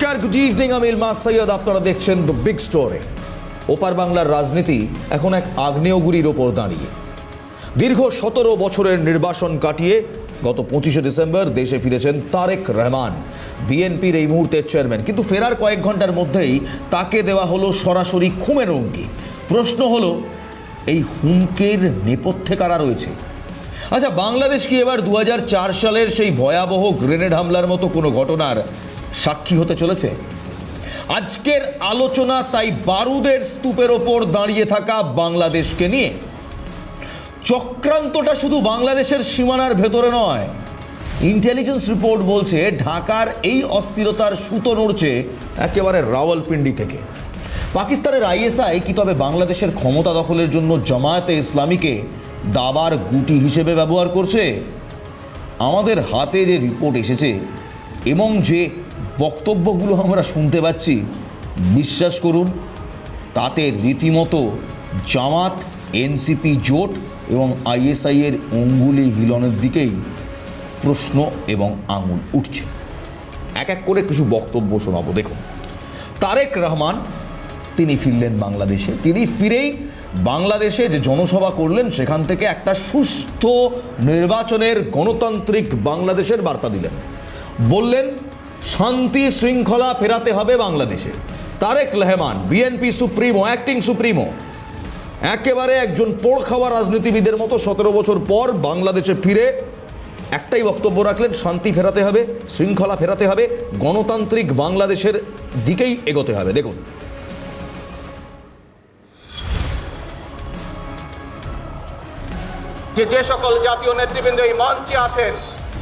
নমস্কার good evening আমি ইলমাস সৈয়দ, আপনারা দেখছেন দ্য বিগ স্টোরি ওপার বাংলার রাজনীতি এখন এক আগ্নেয়গুড়ির ওপর দাঁড়িয়ে। দীর্ঘ সতেরো বছরের নির্বাসন কাটিয়ে গত পঁচিশে ডিসেম্বর দেশে ফিরেছেন তারেক রহমান, বিএনপির এই মুহূর্তের চেয়ারম্যান। কিন্তু ফেরার কয়েক ঘণ্টার মধ্যেই তাকে দেওয়া হলো সরাসরি খুমের হুমকি। প্রশ্ন হলো, এই হুমকির নেপথ্যে কারা রয়েছে? আচ্ছা বাংলাদেশ কি এবার দু হাজার চার সালের সেই ভয়াবহ গ্রেনেড হামলার মতো কোনো ঘটনার সাক্ষী হতে চলেছে। আজকের আলোচনা তাই বারুদের স্তূপের ওপর দাঁড়িয়ে থাকা বাংলাদেশকে নিয়ে। চক্রান্তটা শুধু বাংলাদেশের সীমানার ভেতরে নয়। ইন্টেলিজেন্স রিপোর্ট বলছে ঢাকার এই অস্থিরতার সুতো নড়ছে একেবারে রাওয়ালপিন্ডি থেকে। পাকিস্তানের আইএসআই কি তবে বাংলাদেশের ক্ষমতা দখলের জন্য জামায়াতে ইসলামীকে দাবার গুটি হিসেবে ব্যবহার করছে? আমাদের হাতে যে রিপোর্ট এসেছে, এবং যে বক্তব্যগুলো আমরা শুনতে পাচ্ছি। বিশ্বাস করুন, তাতে রীতিমতো জামাত, এনসিপি জোট এবং আইএসআই এর অঙ্গুলি হিলনের দিকেই প্রশ্ন এবং আঙুল উঠছে। এক এক করে কিছু বক্তব্য শোনাবো, দেখুন। তারেক রহমান, তিনি ফিরলেন বাংলাদেশে। তিনি ফিরেই বাংলাদেশে যে জনসভা করলেন, সেখান থেকে একটা সুস্থ নির্বাচনের গণতান্ত্রিক বাংলাদেশের বার্তা দিলেন। বললেন শান্তি শৃঙ্খলা ফেরাতে হবে বাংলাদেশে। Tarique Rahman, BNP supremo, acting supremo. একেবারে একজন পোড় খাওয়া রাজনীতিবিদের মতো সতেরো বছর পর বাংলাদেশে ফিরে একটাই বক্তব্য রাখলেন, শান্তি ফেরাতে হবে, শৃঙ্খলা ফেরাতে হবে, গণতান্ত্রিক বাংলাদেশের দিকেই এগোতে হবে। দেখুন। যে যে সকল জাতীয় নেতৃবৃন্দ এই মঞ্চে আছেন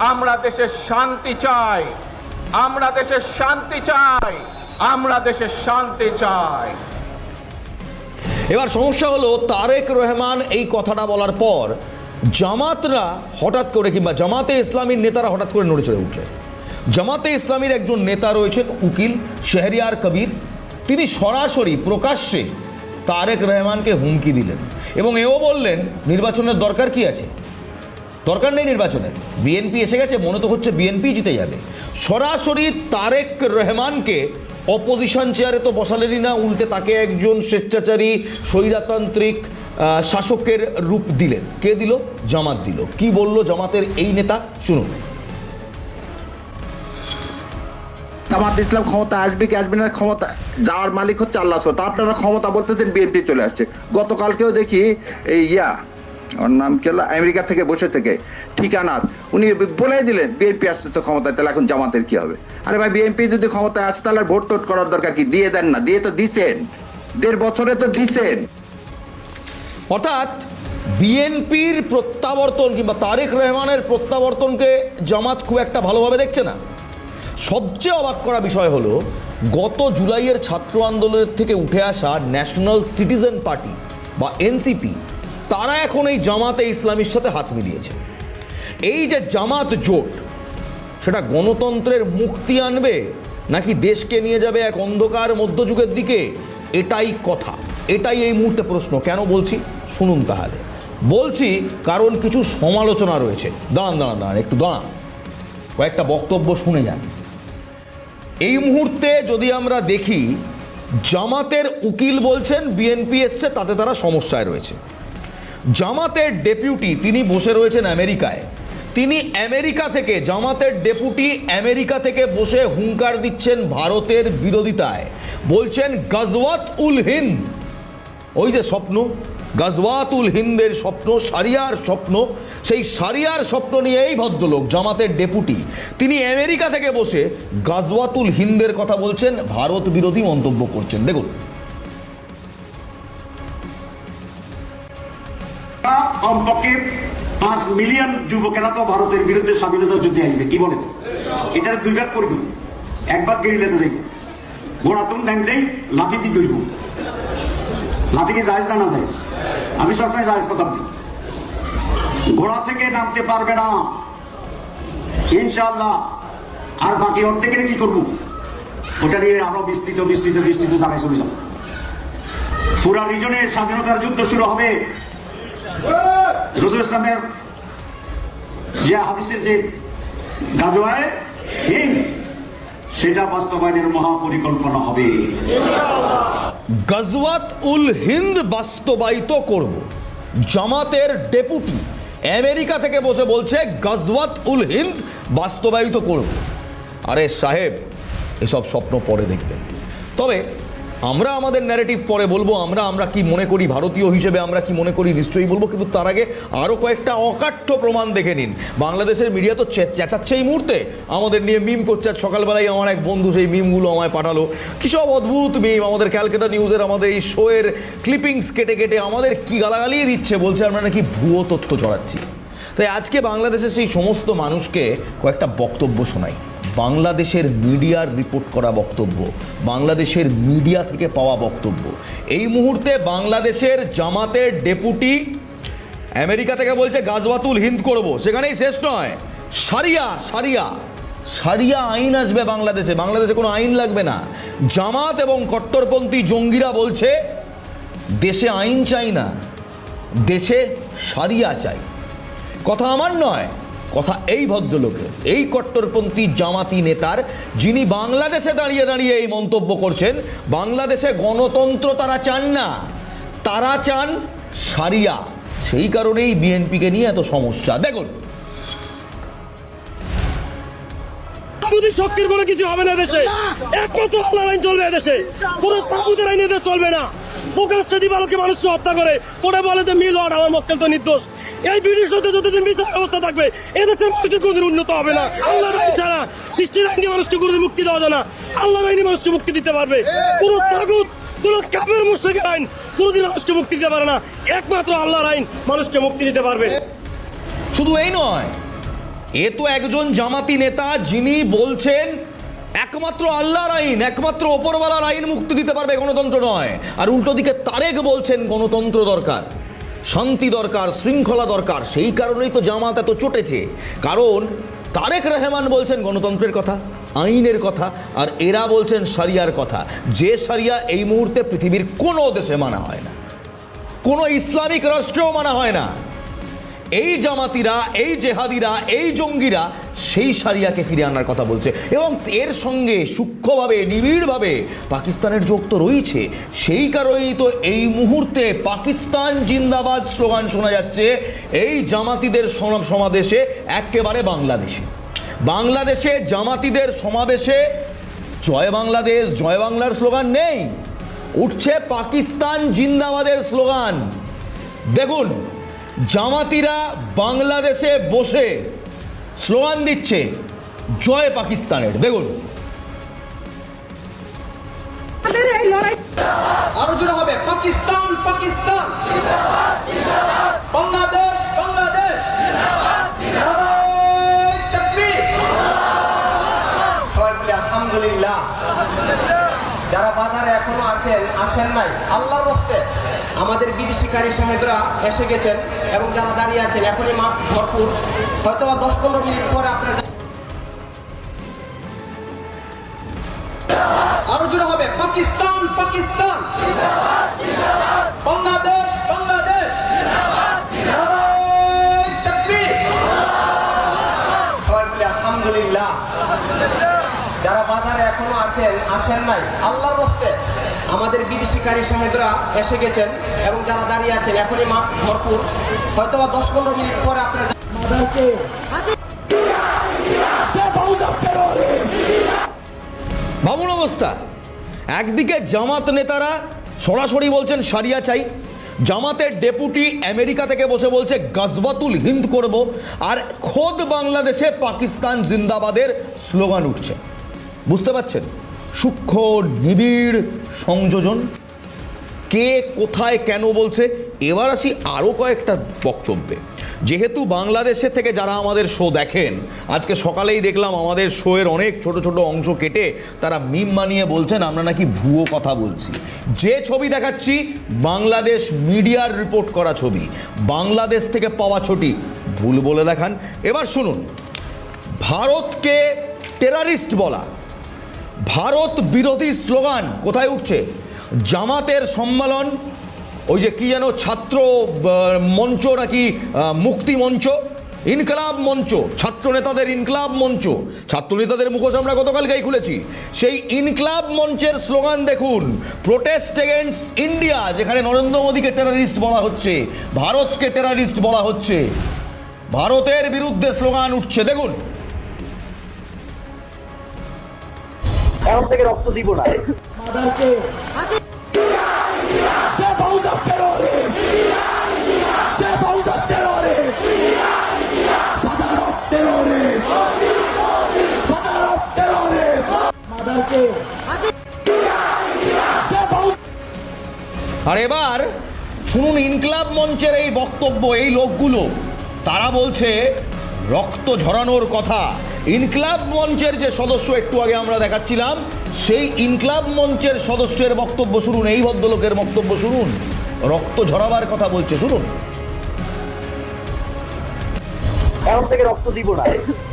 আমরা দেশের শান্তি চাই। আমরা দেশের শান্তি চাই। আমরা দেশের শান্তি চাই। এবার সমস্যা হলো, তারেক রহমান এই কথাটা বলার পর জামাতরা হঠাৎ করে কিংবা জামাতে ইসলামীর নেতারা হঠাৎ করে নড়ে চড়ে উঠলেন। জামাতে ইসলামীর একজন নেতা রয়েছেন উকিল শেহরিয়ার কবির। তিনি সরাসরি প্রকাশ্যে তারেক রহমানকে হুমকি দিলেন এবং এও বললেন, নির্বাচনের দরকার কি আছে? দরকার নেই নির্বাচনের। বিএনপি এসে গেছে, মনে তো হচ্ছে বিএনপি জিতে যাবে। সরাসরি তারেক রহমানকে অপোজিশন চেয়ারে তো বসালেনই না, উল্টে তাকে একজন স্বেচ্ছাচারী, স্বৈরাতান্ত্রিক শাসকের রূপ দিলেন। কে দিল? জামাত দিল। কি বলল জামাতের এই নেতা? শুনুন। জামাত ইসলাম ক্ষমতা আসবে কি আসবে না, ক্ষমতা যার মালিক হচ্ছে আল্লাহ তা আপনারা ক্ষমতা বলতেছেন বিএনপি চলে আসছে। গতকালকেও দেখি, এই ইয়া ওর নাম কি হলো? আমেরিকা থেকে বসে থেকে। ঠিকানা, উনি বলে দিলেন, বিএনপি আসতেছে ক্ষমতায়, তাহলে এখন জামাতের কি হবে? আরে ভাই, বিএনপি যদি ক্ষমতায় আসে, তাহলে ভোট টোট করার দরকার কি? দিয়ে দেন না, দিয়ে তো দিছেন। দেড় বছরে তো দিছেন। অর্থাৎ, বিএনপির প্রত্যাবর্তন কিংবা তারেক রহমানের প্রত্যাবর্তনকে জামাত খুব একটা ভালোভাবে দেখছে না। সবচেয়ে অবাক করা বিষয় হলো, গত জুলাইয়ের ছাত্র আন্দোলনের থেকে উঠে আসা ন্যাশনাল সিটিজেন পার্টি বা এনসিপি তারা এখন এই জামাতে ইসলামীর সাথে হাত মিলিয়েছে। এই যে জামাত জোট, সেটা গণতন্ত্রের মুক্তি আনবে নাকি দেশকে নিয়ে যাবে এক অন্ধকার মধ্যযুগের দিকে? এটাই কথা। এটাই এই মুহূর্তে প্রশ্ন। কেন বলছি? শুনুন তাহলে। বলছি কারণ কিছু সমালোচনা রয়েছে। দাঁড়ান দাঁড়ান দাঁড়ান, একটু দাঁড়ান। কয়েকটা বক্তব্য শুনে যান। এই মুহূর্তে যদি আমরা দেখি, জামাতের উকিল বলছেন, বিএনপি এসছে, তাতে তারা সমস্যায় রয়েছে। জামাতের ডেপুটি তিনি বসে রয়েছেন আমেরিকায়। তিনি আমেরিকা থেকে, জামাতের ডেপুটি আমেরিকা থেকে বসে হুঙ্কার দিচ্ছেন ভারতের বিরোধিতায়। বলছেন, গজওয়াত উল হিন্দ। ওই যে স্বপ্ন গাজওয়াতুল হিন্দের স্বপ্ন, সারিয়ার স্বপ্ন, সেই সারিয়ার স্বপ্ন নিয়ে এই ভদ্রলোক, জামাতের ডেপুটি। তিনি আমেরিকা থেকে বসে গাজওয়াতুল হিন্দের কথা বলছেন, ভারত বিরোধী মন্তব্য করছেন। দেখুন কমপক্ষে পাঁচ মিলিয়ন যুবকেরা তো ভারতের বিরুদ্ধে স্বাধীনতা যুদ্ধে আসবে। কি বলেন? এটার দুই ভাগ করবি। এক ভাগ গেরিলাতে যাইব ঘোড়া তুমি নামলেই লাঠি দিয়ে করব লাঠি কি জায়েজ না না জায়েজ। আমি সবসময় জায়েজ কথা বলি। ঘোড়া থেকে নামতে পারবে না। ইনশাল্লাহ আর বাকি অর্ধেকের কি করব? ওটা নিয়ে আরও বিস্তৃত বিস্তৃত বিস্তৃত জায়গায় চলে যাব। পুরা রিজনের স্বাধীনতার যুদ্ধ শুরু হবে। রসুল ইসলামের যে হাদিসের যে গাজোয়ায় সেটা বাস্তবায়নের মহাপরিকল্পনা হবে। গজওয়াত উল হিন্দ বাস্তবায়িত করব। জামাতের ডেপুটি আমেরিকা থেকে বসে বলছে, গজওয়াত উল হিন্দ বাস্তবায়িত করব। আরে সাহেব, এসব স্বপ্ন পরে দেখবেন। তবে আমরা আমাদের ন্যারেটিভ পরে বলব, আমরা আমরা কি মনে করি ভারতীয় হিসেবে, আমরা কি মনে করি নিশ্চয়ই বলব, কিন্তু তার আগে আরও কয়েকটা অকাঠ্য প্রমাণ দেখে নিন। বাংলাদেশের মিডিয়া তো চেঁচাচ্ছে এই মুহূর্তে। আমাদের নিয়ে মিম করছে, আর সকালবেলায় আমার এক বন্ধু সেই মিমগুলো আমায় পাঠালো। কী সব অদ্ভুত মিম আমাদের ক্যালকাটা নিউজের আমাদের এই শোয়ের ক্লিপিংস কেটে কেটে আমাদের কি গালাগালিয়ে দিচ্ছে, বলছে আমরা নাকি ভুয়ো তথ্য ছড়াচ্ছি তাই আজকে বাংলাদেশের সেই সমস্ত মানুষকে কয়েকটা বক্তব্য শোনাই। বাংলাদেশের মিডিয়ার রিপোর্ট করা বক্তব্য, বাংলাদেশের মিডিয়া থেকে পাওয়া বক্তব্য। এই মুহূর্তে বাংলাদেশের জামাতের ডেপুটি আমেরিকা থেকে বলছে, গাজওয়াতুল হিন্দ করব। সেখানেই শেষ নয়। সারিয়া সারিয়া। সারিয়া আইন আসবে বাংলাদেশে। বাংলাদেশে কোনো আইন লাগবে না। জামাত এবং কট্টরপন্থী জঙ্গিরা বলছে, দেশে আইন চাই না। দেশে সারিয়া চাই। কথা আমার নয়। কথা এই ভদ্রলোকের এই কট্টরপন্থী জামাতি নেতার, যিনি বাংলাদেশে দাঁড়িয়ে দাঁড়িয়ে এই মন্তব্য করছেন, বাংলাদেশে গণতন্ত্র তারা চান না। তারা চান সারিয়া। সেই কারণেই বিএনপিকে নিয়ে এত সমস্যা। দেখুন তাগুদের শক্তির কোনো কিছু হবে না দেশে। একমাত্র আল্লাহর আইন চলবে দেশে। কোনো তাগুদের আইন এদের চলবে না। প্রকাশ্যে দিবালকে মানুষকে হত্যা করে করে বলে যে মিল হওয়ার আমার মক্কেল তো নির্দোষ। এই ব্রিটিশ হতে যতদিন বিচার ব্যবস্থা থাকবে এদেশের মানুষের কোনোদিন উন্নত হবে না। আল্লাহর আইন ছাড়া সৃষ্টির আইন দিয়ে মানুষকে কোনোদিন মুক্তি দেওয়া যায় না। আল্লাহর আইনে মানুষকে মুক্তি দিতে পারবে। কোন তাগুদ কোন কাপের মুশ্রিকের আইন কোনোদিন মানুষকে মুক্তি দিতে পারে না। একমাত্র আল্লাহর আইন মানুষকে মুক্তি দিতে পারবে। শুধু এই নয় এ তো একজন জামাতি নেতা যিনি বলছেন, একমাত্র আল্লাহর আইন, একমাত্র ওপরওয়ালার আইন মুক্তি দিতে পারবে গণতন্ত্র নয়। আর উল্টো দিকে তারেক বলছেন গণতন্ত্র দরকার, শান্তি দরকার, শৃঙ্খলা দরকার, সেই কারণেই তো জামাত এত চটেছে। কারণ তারেক রহমান বলছেন গণতন্ত্রের কথা, আইনের কথা, আর এরা বলছেন সারিয়ার কথা। যে সারিয়া এই মুহূর্তে পৃথিবীর কোনো দেশে মানা হয় না, কোনো ইসলামিক রাষ্ট্রেও মানা হয় না। এই জামাতিরা, এই জেহাদিরা, এই জঙ্গিরা সেই সারিয়াকে ফিরে আনার কথা বলছে। এবং এর সঙ্গে সূক্ষ্মভাবে, নিবিড়ভাবে পাকিস্তানের যোগ তো রয়েছে। সেই কারণেই তো এই মুহূর্তে পাকিস্তান জিন্দাবাদ স্লোগান শোনা যাচ্ছে, এই জামাতিদের সমাবেশে, একেবারে বাংলাদেশে। বাংলাদেশে জামাতিদের সমাবেশে জয় বাংলাদেশ, জয় বাংলার স্লোগান নেই। উঠছে পাকিস্তান জিন্দাবাদের স্লোগান। দেখুন জামাতিরা বাংলাদেশে বসে স্লোগান দিচ্ছে, জয় পাকিস্তানের। দেখুন। আরও জোরে হবে, পাকিস্তান পাকিস্তান। বাংলাদেশ বাংলাদেশ। আলহামদুলিল্লাহ। যারা বাজারে এখনও আছেন, আসেন নাই, আল্লাহর হস্তে আমাদের বিদেশিকারী সাহেবরা এসে গেছেন এবং যারা দাঁড়িয়ে আছেন, এখনই মাঠ ভরপুর। হয়তো দশ পনেরো মিনিট পরে আপনারা আরও জোরে হবে। পাকিস্তান পাকিস্তান। বাংলাদেশ বাংলাদেশ। আলহামদুলিল্লাহ। যারা বাজারে এখনও আছেন, আসেন নাই। আল্লাহর হস্তে। আমাদের বিদেশিকারী সাহেবরা এসে গেছেন এবং যারা দাঁড়িয়ে আছেন, এখনই মাঠ ভরপুর। হয়তো বা দশ পনেরো মিনিট পরে আপনারা ভাবুন অবস্থা। একদিকে জামাত নেতারা সরাসরি বলছেন, সারিয়া চাই। জামাতের ডেপুটি আমেরিকা থেকে বসে বলছে গজবাতুল হিন্দ করব। আর খোদ বাংলাদেশে পাকিস্তান জিন্দাবাদের স্লোগান উঠছে। বুঝতে পারছেন? সূক্ষ্ম, নিবিড় সংযোজন। কে কোথায় কেন বলছে? এবার আসি আরও কয়েকটা বক্তব্যে। যেহেতু বাংলাদেশের থেকে যারা আমাদের শো দেখেন, আজকে সকালেই দেখলাম আমাদের শোয়ের অনেক ছোট ছোট অংশ কেটে তারা মিম বানিয়ে বলছেন, আমরা নাকি ভুয়ো কথা বলছি। যে ছবি দেখাচ্ছি, বাংলাদেশ মিডিয়ার রিপোর্ট করা ছবি। বাংলাদেশ থেকে পাওয়া ছবি, ভুল বলে দেখান। এবার শুনুন। ভারতকে টেরারিস্ট বলা। ভারত বিরোধী স্লোগান কোথায় উঠছে? জামাতের সম্মেলন, ওই যে কি যেন ছাত্র মঞ্চ নাকি মুক্তি মঞ্চ? ইনকলাব মঞ্চ ছাত্র নেতাদের ইনকলাব মঞ্চ। ছাত্র নেতাদের মুখোশ আমরা গতকাল গতকালকেই খুলেছি। সেই ইনকলাব মঞ্চের স্লোগান দেখুন প্রোটেস্ট এগেন্স্ট ইন্ডিয়া যেখানে নরেন্দ্র মোদীকে টেরারিস্ট বলা হচ্ছে, ভারতকে টেরারিস্ট বলা হচ্ছে। ভারতের বিরুদ্ধে স্লোগান উঠছে। দেখুন এখন থেকে রক্ত দিব না। আর এবার শুনুন ইনকলাব মঞ্চের এই বক্তব্য এই লোকগুলো। তারা বলছে রক্ত ঝরানোর কথা। ইনকলাব মঞ্চের যে সদস্য একটু আগে আমরা দেখাচ্ছিলাম, সেই ইনকলাব মঞ্চের সদস্যের বক্তব্য শুনুন, এই ভদ্রলোকের বক্তব্য শুনুন। রক্ত ঝরাবার কথা বলছে, শুনুন। এখন থেকে রক্ত দিব না।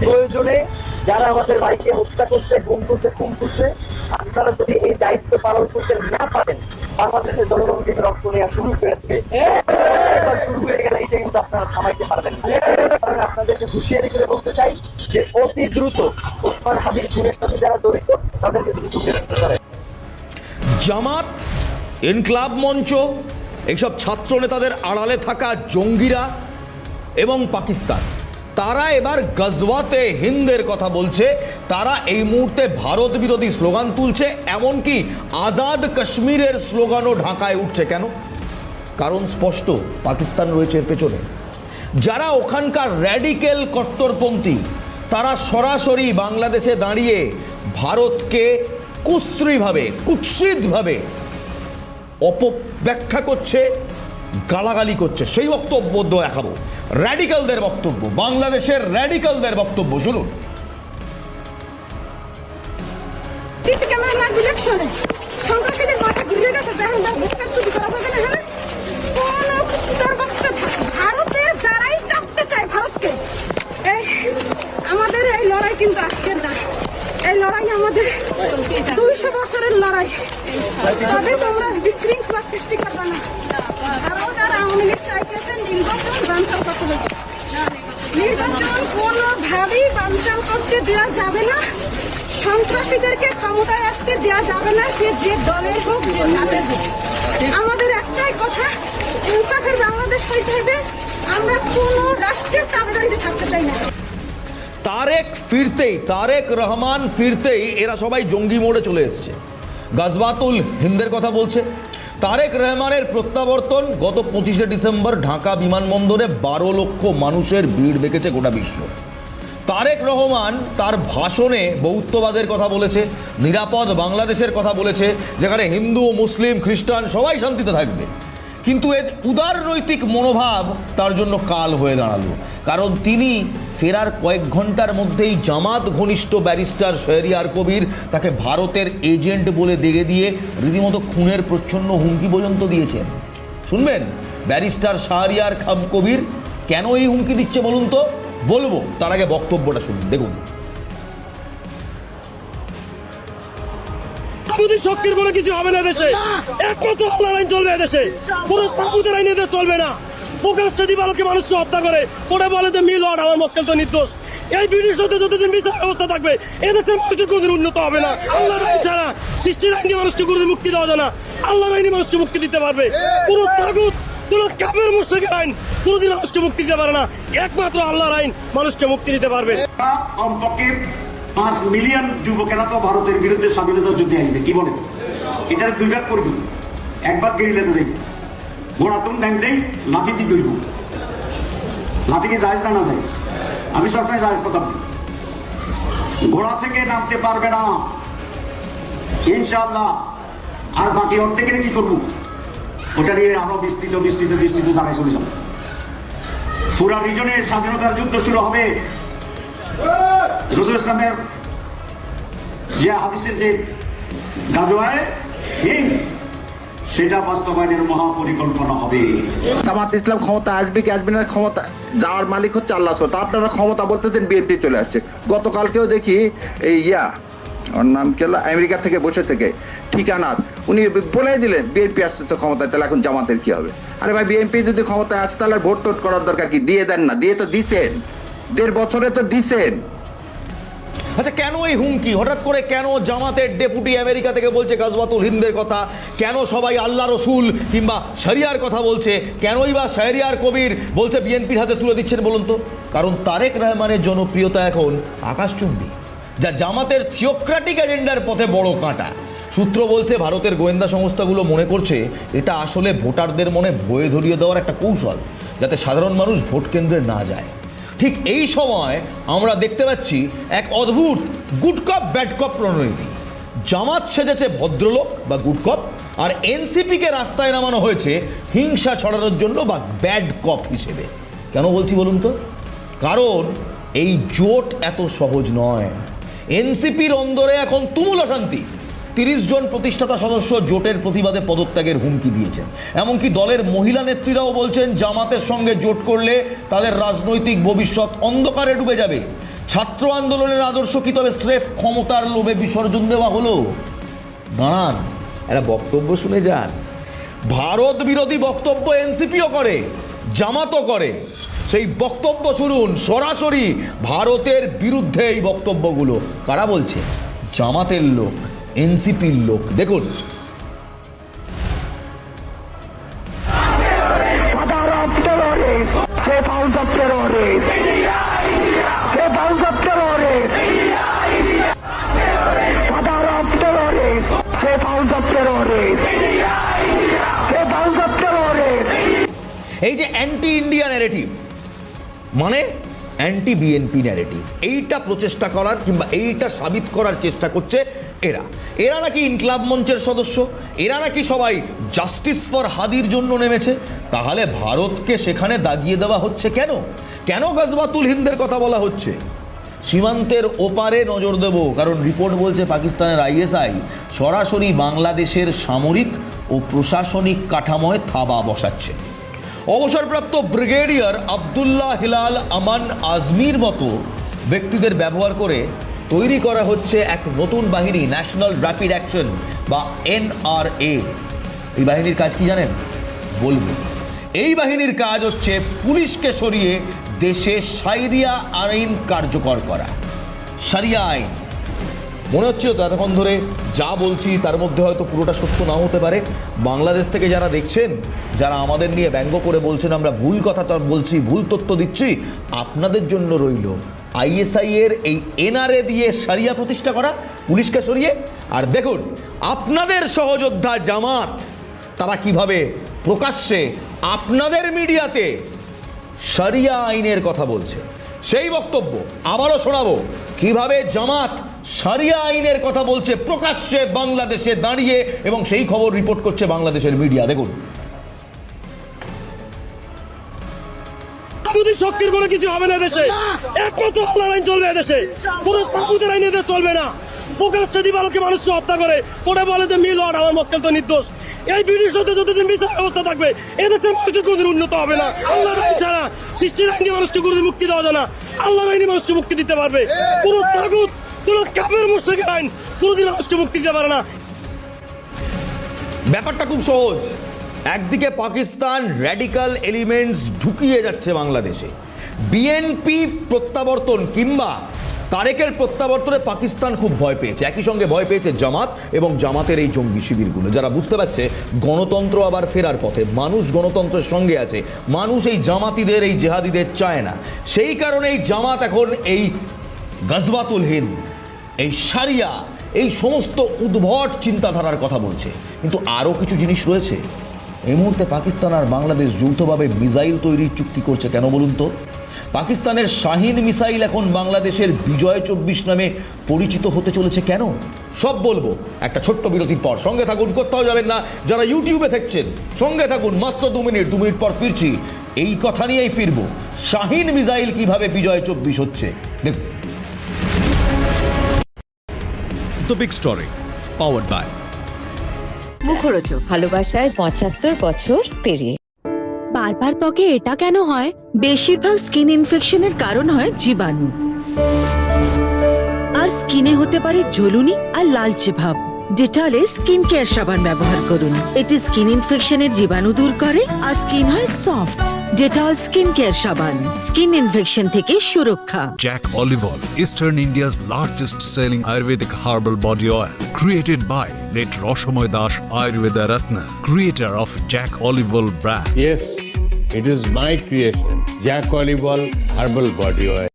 প্রয়োজনে যারা আমাদের ভাইকে হত্যা করছে গুম করছে, খুন করছে, আপনারা যদি এই দায়িত্ব পালন করতে না পারেন, বাংলাদেশের জনগণ থেকে রক্ত নেওয়া শুরু করেছে একবার শুরু হয়ে গেলে কিন্তু আপনারা থামাইতে পারবেন কারণ আপনাদেরকে হুঁশিয়ারি করে বলতে চাই যে অতি দ্রুত হাবিব খুনের সাথে যারা জড়িত, তাদেরকে দ্রুত গ্রেফতার জামাত ইনকলাব মঞ্চ, এইসব ছাত্র নেতাদের আড়ালে থাকা জঙ্গিরা এবং পাকিস্তান, তারা এবার গজওয়াতে হিন্দের কথা বলছে। তারা এই মুহূর্তে ভারত বিরোধী স্লোগান তুলছে, এমনকি আজাদ কাশ্মীরের স্লোগানও ঢাকায় উঠছে। কেন? কারণ স্পষ্ট, পাকিস্তান রয়েছে এর পেছনে। যারা ওখানকার র্যাডিক্যাল কট্টরপন্থী, তারা সরাসরি বাংলাদেশে দাঁড়িয়ে ভারতকে কুশ্রীভাবে, কুৎসিতভাবে অপব্যাখ্যা করছে, গালাগালি করছে। সেই বক্তব্য দেখাবো। র্যাডিক্যালদের বক্তব্য, বাংলাদেশের র্যাডিক্যালদের বক্তব্য, শুনুন। ঘুরে গেছে ভারতে যারাই চাপতে চায় ভারতকে আমাদের এই লড়াই কিন্তু আজকের না। এই লড়াই আমাদের দুইশো লড়াই। তবে তোমরা বিশৃঙ্খলা সৃষ্টি করবে না। ভারত আর আওয়ামী লীগ নির্বাচন কোনোভাবেই বানচাল করতে দেওয়া যাবে না। সন্ত্রাসীদেরকে ক্ষমতায় আসতে দেওয়া যাবে না, সে যে দলের হোক, যে নামের আমাদের একটাই কথা ইনসাফের বাংলাদেশ আমরা কোনো রাষ্ট্রের থাকতে চাই না। তারেক ফিরতেই, তারেক রহমান ফিরতেই এরা সবাই জঙ্গি মোড়ে চলে এসছে। গাজবাতুল হিন্দের কথা বলছে। তারেক রহমানের প্রত্যাবর্তন গত পঁচিশে ডিসেম্বর ঢাকা বিমানবন্দরে বারো লক্ষ মানুষের ভিড় দেখেছে গোটা বিশ্ব। তারেক রহমান তার ভাষণে বৌদ্ধবাদের কথা বলেছে, নিরাপদ বাংলাদেশের কথা বলেছে, যেখানে হিন্দু, মুসলিম, খ্রিস্টান সবাই শান্তিতে থাকবে। কিন্তু এর উদার নৈতিক মনোভাব তার জন্য কাল হয়ে দাঁড়াল। কারণ তিনি ফেরার কয়েক ঘণ্টার মধ্যেই জামাত ঘনিষ্ঠ ব্যারিস্টার শেহরিয়ার কবির তাকে ভারতের এজেন্ট বলে দেখে দিয়ে রীতিমতো খুনের প্রচ্ছন্ন হুমকি পর্যন্ত দিয়েছেন। শুনবেন, ব্যারিস্টার শাহরিয়ার খাম কবির কেন এই হুমকি দিচ্ছে বলুন তো? বলব, তার আগে বক্তব্যটা শুনুন, দেখুন। তাগুদের শক্তির কোনো কিছু হবে না দেশে। একমাত্র আল্লাহর আইন চলবে দেশে। কোনো তাগুদের আইন এদের চলবে না। প্রকাশ্যে দিবালকে মানুষকে হত্যা করে করে বলে যে আমার মক্কেল তো নির্দোষ। এই ব্রিটিশ হতে যতদিন বিচার ব্যবস্থা থাকবে এদেশের মানুষের কোনোদিন উন্নত হবে না। আল্লাহর আইন ছাড়া সৃষ্টির আইন মানুষকে কোনোদিন মুক্তি দেওয়া যায় না। আল্লাহর আইনে মানুষকে মুক্তি দিতে পারবে। কোনো তাগুত কোন কাপের মুশ্রিকের আইন কোনোদিন মানুষকে মুক্তি দিতে পারে না। একমাত্র আল্লাহর আইন মানুষকে মুক্তি দিতে পারবে। কমপক্ষে পাঁচ মিলিয়ন যুবকেরা তো ভারতের বিরুদ্ধে স্বাধীনতা যুদ্ধে আসবে। কি বলে এটার দুই ভাগ করবি। এক ভাগ গেরিলাতে যাই ঘোড়া তুমি টাইমটাই লাঠি দিয়ে করব লাঠি কি যায় না না যায় আমি সবসময় যায় কথা বলি। ঘোড়া থেকে নামতে পারবে না। ইনশাল্লাহ আর বাকি অর্ধেকের কি করব? ওটা নিয়ে আরও বিস্তৃত বিস্তৃত বিস্তৃত জায়গায় চলে যাব। পুরা রিজনের স্বাধীনতার যুদ্ধ শুরু হবে। রসুল ইসলামের যে হাদিসের যে গাজোয়ায় হিন্দ সেটা বাস্তবায়নের মহাপরিকল্পনা হবে। জামাত ইসলাম ক্ষমতা আসবে কি আসবে না, ক্ষমতা যাওয়ার মালিক হচ্ছে আল্লাহ তা আপনারা ক্ষমতা বলতেছেন, বিএনপি চলে আসছে। গতকালকেও দেখি এই ইয়া, ওর নাম কি হলো আমেরিকা থেকে বসে থেকে, ঠিকানা, উনি বলে দিলেন, বিএনপি আসতেছে ক্ষমতায়, তাহলে এখন জামাতের কি হবে? আরে ভাই, বিএনপি যদি ক্ষমতায় আসে, তাহলে ভোট টোট করার দরকার কি? দিয়ে দেন না, দিয়ে তো দিছেন। দেড় বছরে তো দিছেন। আচ্ছা কেন এই হুমকি? হঠাৎ করে কেন জামাতের ডেপুটি আমেরিকা থেকে বলছে গাজবাতুল হিন্দের কথা? কেন সবাই আল্লাহ রসুল কিংবা শরিয়ার কথা বলছে? কেনই বা শহরিয়ার কবির বলছে বিএনপির হাতে তুলে দিচ্ছেন বলুন তো? কারণ তারেক রহমানের জনপ্রিয়তা এখন আকাশচুম্বী, যা জামাতের থিওক্রাটিক এজেন্ডার পথে বড় কাঁটা। সূত্র বলছে, ভারতের গোয়েন্দা সংস্থাগুলো মনে করছে, এটা আসলে ভোটারদের মনে ভয়ে ধরিয়ে দেওয়ার একটা কৌশল, যাতে সাধারণ মানুষ ভোট কেন্দ্রে না যায়। ঠিক এই সময় আমরা দেখতে পাচ্ছি এক অদ্ভুত গুড কপ ব্যাড জামাত সেজেছে ভদ্রলোক বা গুড কপ আর এনসিপিকে রাস্তায় নামানো হয়েছে হিংসা ছড়ানোর জন্য বা ব্যাড কপ হিসেবে। কেন বলছি বলুন তো? কারণ এই জোট এত সহজ নয়। এনসিপির অন্দরে এখন তুমুল অশান্তি। তিরিশ জন প্রতিষ্ঠাতা সদস্য জোটের প্রতিবাদে পদত্যাগের হুমকি দিয়েছেন। এমনকি দলের মহিলা নেত্রীরাও বলছেন, জামাতের সঙ্গে জোট করলে তাদের রাজনৈতিক ভবিষ্যৎ অন্ধকারে ডুবে যাবে। ছাত্র আন্দোলনের আদর্শ কি তবে স্রেফ ক্ষমতার লোভে বিসর্জন দেওয়া হলো? দাঁড়ান একটা বক্তব্য শুনে যান। ভারত বিরোধী বক্তব্য এনসিপিও করে, জামাতও করে। সেই বক্তব্য শুনুন, সরাসরি ভারতের বিরুদ্ধে এই বক্তব্যগুলো। কারা বলছে? জামাতের লোক। এনসিপির লোক। দেখুন। এই যে অ্যান্টি ইন্ডিয়া ন্যারেটিভ মানে অ্যান্টি বিএনপি ন্যারেটিভ এইটা প্রচেষ্টা করার কিংবা এইটা সাবিত করার চেষ্টা করছে এরা। এরা নাকি ইনকলাব মঞ্চের সদস্য। এরা নাকি সবাই জাস্টিস ফর হাদির জন্য নেমেছে। তাহলে ভারতকে সেখানে দাগিয়ে দেওয়া হচ্ছে কেন? কেন গজবাতুল হিন্দের কথা বলা হচ্ছে? সীমান্তের ওপারে নজর দেব, কারণ রিপোর্ট বলছে পাকিস্তানের আইএসআই সরাসরি বাংলাদেশের সামরিক ও প্রশাসনিক কাঠামোয় থাবা বসাচ্ছে। অবসরপ্রাপ্ত ব্রিগেডিয়ার আবদুল্লাহ হিলাল আমান আজমির মতো ব্যক্তিদের ব্যবহার করে তৈরি করা হচ্ছে এক নতুন বাহিনী ন্যাশনাল র্যাপিড অ্যাকশন বা এনআরএ এই বাহিনীর কাজ কি জানেন? বলব। এই বাহিনীর কাজ হচ্ছে পুলিশকে সরিয়ে দেশে সাইরিয়া আইন কার্যকর করা। সারিয়া আইন। মনে হচ্ছে তো এতক্ষণ ধরে যা বলছি তার মধ্যে হয়তো পুরোটা সত্য নাও হতে পারে। বাংলাদেশ থেকে যারা দেখছেন, যারা আমাদের নিয়ে ব্যঙ্গ করে বলছেন, আমরা ভুল কথা বলছি, ভুল তথ্য দিচ্ছি, আপনাদের জন্য রইল আইএসআই এর এই এনআরএ দিয়ে সারিয়া প্রতিষ্ঠা করা, পুলিশকে সরিয়ে। আর দেখুন, আপনাদের সহযোদ্ধা জামাত, তারা কীভাবে প্রকাশ্যে আপনাদের মিডিয়াতে সারিয়া আইনের কথা বলছে। সেই বক্তব্য আবারও শোনাবো। কীভাবে জামাত সারিয়া আইনের কথা বলছে, প্রকাশ্যে বাংলাদেশে দাঁড়িয়ে, এবং সেই খবর রিপোর্ট করছে বাংলাদেশের মিডিয়া। দেখুন তাগুদের শক্তির কোনো কিছু হবে না দেশে। একমাত্র আল্লাহর আইন চলবে দেশে। পুরো তাগুদের আইন এদের চলবে না। প্রকাশ্যে দিবালকে মানুষকে হত্যা করে বলে যে মিল আমার মক্কেল তো নির্দোষ। এই ব্রিটিশ হতে যতদিন বিচার ব্যবস্থা থাকবে এদেশের মানুষের কোনোদিন উন্নত হবে না। আল্লাহর আইন ছাড়া সৃষ্টির আইন মানুষকে কোনোদিন মুক্তি দেওয়া যায় না। আল্লাহর আইনই মানুষকে মুক্তি দিতে পারবে। কোনো তাগুত কোনো কাপের মুশ্রিকের আইন কোনোদিন মানুষকে মুক্তি দিতে পারে না। ব্যাপারটা খুব সহজ। একদিকে পাকিস্তান র্যাডিক্যাল এলিমেন্টস ঢুকিয়ে যাচ্ছে বাংলাদেশে। বিএনপি প্রত্যাবর্তন কিংবা তারেকের প্রত্যাবর্তনে পাকিস্তান খুব ভয় পেয়েছে। একই সঙ্গে ভয় পেয়েছে জামাত এবং জামাতের এই জঙ্গি শিবিরগুলো। যারা বুঝতে পারছে, গণতন্ত্র আবার ফেরার পথে। মানুষ গণতন্ত্রের সঙ্গে আছে। মানুষ এই জামাতিদের, এই জেহাদিদের চায় না। সেই কারণেই জামাত এখন এই গজবাতুল হিন্দ, এই সারিয়া এই সমস্ত উদ্ভট চিন্তাধারার কথা বলছে। কিন্তু আরও কিছু জিনিস রয়েছে। এই মুহূর্তে পাকিস্তান আর বাংলাদেশ যৌথভাবে মিসাইল তৈরির চুক্তি করছে কেন বলুন তো? পাকিস্তানের শাহিন মিসাইল এখন বাংলাদেশের বিজয় চব্বিশ নামে পরিচিত হতে চলেছে কেন? সব বলব। একটা ছোট্ট বিরতির পর। সঙ্গে থাকুন, কোথাও যাবেন না। যারা ইউটিউবে দেখছেন, সঙ্গে থাকুন। মাত্র দু মিনিট দু মিনিট পর ফিরছি। এই কথা নিয়েই ফিরবো। শাহিন মিসাইল কীভাবে বিজয় চব্বিশ হচ্ছে? দেখুন। The big story powered by Mukharochak ভালোবাসায় পঁচাত্তর বছর পেরিয়ে। বারবার ত্বকে এটা কেন হয়? বেশিরভাগ স্কিন ইনফেকশনের কারণ হয় জীবাণু। আর স্কিনে হতে পারে জ্বলুনি আর লালচে ভাব। ডেটলে স্কিন কেয়ার সাবান ব্যবহার করুন। এটি স্কিন ইনফেকশনের জীবাণু দূর করে আর স্কিন হয় সফট ডেটল স্কিন কেয়ার সাবান। স্কিন ইনফেকশন থেকে সুরক্ষা। Jac Olivol eastern India's largest selling ayurvedic herbal body oil created by late Rasamay Das Ayurveda Ratna creator of Jac Olivol brand yes it is my creation Jac Olivol herbal body oil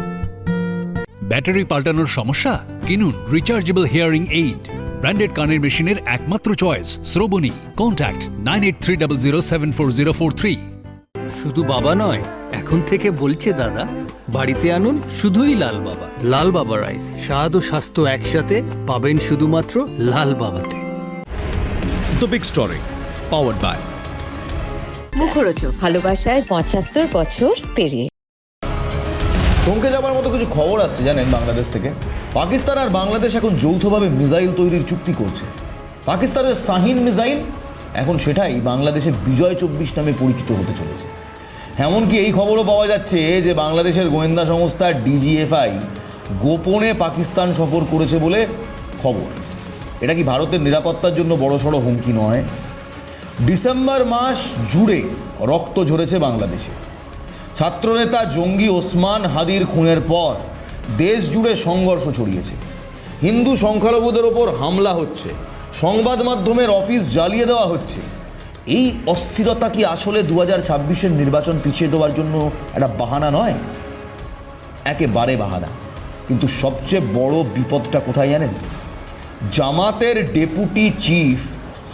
battery পাল্টানোর সমস্যা? কিনুন rechargeable hearing aid branded কানের মেশিনের একমাত্র choice Shrabani. Contact nine eight three double zero seven four zero four three শুধু বাবা নয় এখন থেকে বলছে দাদা বাড়িতে আনুন শুধুই লাল বাবা। লাল বাবা রাইস স্বাদ ও স্বাস্থ্য একসাথে পাবেন শুধুমাত্র লাল বাবাতে। The big story powered by Mukharochak ভালোবাসায় পঁচাত্তর বছর পেরিয়ে। চমকে যাবার মতো কিছু খবর আসছে জানেন বাংলাদেশ থেকে? পাকিস্তান আর বাংলাদেশ এখন যৌথভাবে মিসাইল তৈরির চুক্তি করছে। পাকিস্তানের শাহিন মিসাইল এখন সেটাই বাংলাদেশের বিজয় চব্বিশ নামে পরিচিত হতে চলেছে। এমনকি এই খবরও পাওয়া যাচ্ছে যে বাংলাদেশের গোয়েন্দা সংস্থা ডিজিএফআই গোপনে পাকিস্তান সফর করেছে বলে খবর। এটা কি ভারতের নিরাপত্তার জন্য বড়সড় হুমকি নয়? ডিসেম্বর মাস জুড়ে রক্ত ঝরেছে বাংলাদেশে। ছাত্রনেতা জঙ্গি ওসমান হাদির খুনের পর দেশ জুড়ে সংঘর্ষ ছড়িয়েছে। হিন্দু সংখ্যালঘুদের ওপর হামলা হচ্ছে, সংবাদ মাধ্যমের অফিস জ্বালিয়ে দেওয়া হচ্ছে। এই অস্থিরতা কি আসলে দু হাজার ছাব্বিশের নির্বাচন পিছিয়ে দেওয়ার জন্য একটা বাহানা নয়? একেবারে বাহানা। কিন্তু সবচেয়ে বড় বিপদটা কোথায় জানেন? জামাতের deputy chief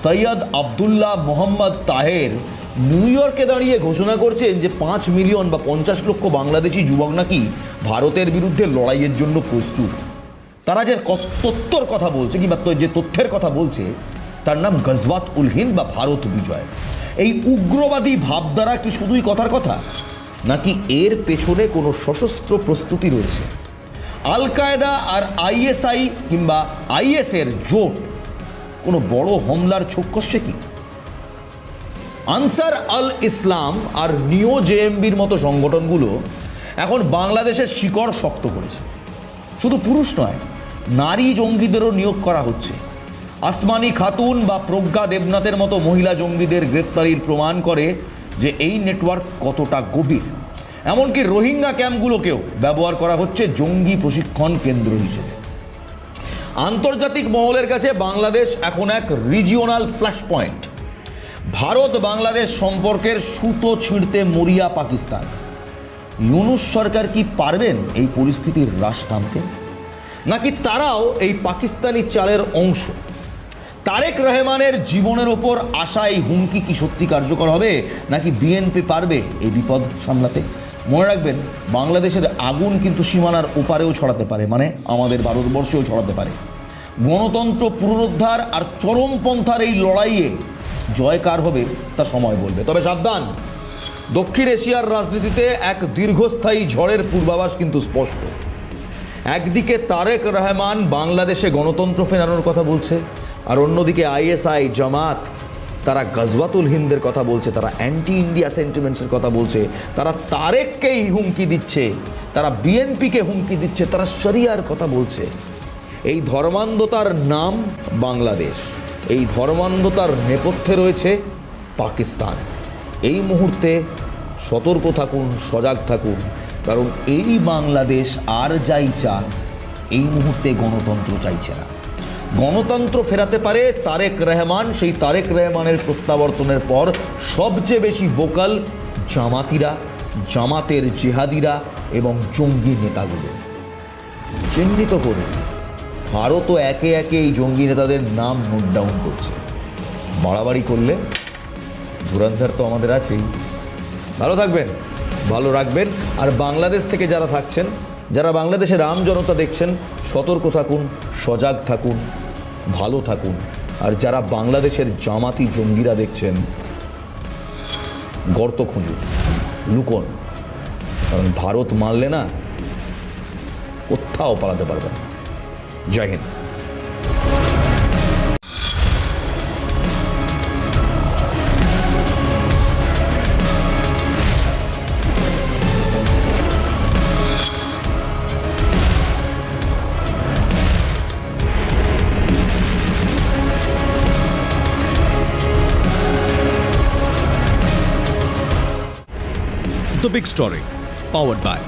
Syed Abdullah Mohammad Taher New ইয়র্কে দাঁড়িয়ে ঘোষণা করছেন যে পাঁচ মিলিয়ন বা পঞ্চাশ লক্ষ বাংলাদেশি যুবক নাকি ভারতের বিরুদ্ধে লড়াইয়ের জন্য প্রস্তুত। তারা যে তথ্যর কথা বলছে কিংবা যে তথ্যের কথা বলছে, তার নাম গজওয়াত উল হিন্দ বা ভারত বিজয়। এই উগ্রবাদী ভাবধারা কি শুধুই কথার কথা? নাকি এর পেছনে কোনো সশস্ত্র প্রস্তুতি রয়েছে? আল কায়দা আর আইএসআই কিংবা আইএসের জোট, কোনো বড় হামলার ছোক কষছে কি? আনসার আল ইসলাম আর নিও জেএমবির মতো সংগঠনগুলো এখন বাংলাদেশের শিকড় শক্ত করেছে। শুধু পুরুষ নয়, নারী জঙ্গিদেরও নিয়োগ করা হচ্ছে। আসমানি খাতুন বা প্রজ্ঞা দেবনাথের মতো মহিলা জঙ্গিদের গ্রেফতারির প্রমাণ করে যে এই নেটওয়ার্ক কতটা গভীর। এমনকি রোহিঙ্গা ক্যাম্পগুলোকেও ব্যবহার করা হচ্ছে জঙ্গি প্রশিক্ষণ কেন্দ্র হিসেবে। আন্তর্জাতিক মহলের কাছে বাংলাদেশ এখন এক regional flash point Bharat Bangladesh সম্পর্কের সুতো ছিঁড়তে মরিয়া পাকিস্তান। ইউনুস সরকার কি পারবেন এই পরিস্থিতির হ্রাস টানতে? নাকি তারাও এই পাকিস্তানি চালের অংশ? তারেক রহমানের জীবনের ওপর আসা এই হুমকি কি সত্যি কার্যকর হবে? নাকি বিএনপি পারবে এই বিপদ সামলাতে? মনে রাখবেন, বাংলাদেশের আগুন কিন্তু সীমানার ওপারেও ছড়াতে পারে মানে আমাদের ভারতবর্ষেও ছড়াতে পারে। গণতন্ত্র পুনরুদ্ধার আর চরমপন্থার এই লড়াইয়ে জয় কার হবে তা সময় বলবে। তবে সাবধান, দক্ষিণ এশিয়ার রাজনীতিতে এক দীর্ঘস্থায়ী ঝড়ের পূর্বাভাস কিন্তু স্পষ্ট। একদিকে তারেক রহমান বাংলাদেশে গণতন্ত্র ফেরানোর কথা বলছে, আর অন্যদিকে আইএসআই জামাত, তারা গজওয়াতুল হিন্দের কথা বলছে, তারা অ্যান্টি ইন্ডিয়া সেন্টিমেন্টসের কথা বলছে, তারা তারেককেই হুমকি দিচ্ছে, তারা বিএনপিকে হুমকি দিচ্ছে, তারা শরিয়ার কথা বলছে। এই ধর্মান্ধতার নাম বাংলাদেশ। এই ধর্মান্ধতার নেপথ্যে রয়েছে পাকিস্তান। এই মুহূর্তে সতর্ক থাকুন, সজাগ থাকুন, কারণ এই বাংলাদেশ আর যাই চান এই মুহূর্তে গণতন্ত্র চাইছে না। গণতন্ত্র ফেরাতে পারে তারেক রহমান, সেই তারেক রহমানের প্রত্যাবর্তনের পর সবচেয়ে বেশি ভোকাল জামাতিরা, জামাতের জেহাদিরা এবং জঙ্গি নেতাগুলো। চিহ্নিত করে ভারতও একে একে এই জঙ্গি নেতাদের নাম নোট ডাউন করছে। বাড়াবাড়ি করলে ধুরন্ধর তো আমাদের আছেই। ভালো থাকবেন, ভালো রাখবেন। আর বাংলাদেশ থেকে যারা থাকছেন, যারা বাংলাদেশের রাম জনতা দেখছেন, সতর্ক থাকুন, সজাগ থাকুন, ভালো থাকুন। আর যারা বাংলাদেশের জামাতি জঙ্গিরা দেখছেন, গর্ত খুঁজুন, লুকোন। কারণ ভারত মানলে না, কোথাও পালাতে পারবেন না। জয় Hind The Big Story, powered by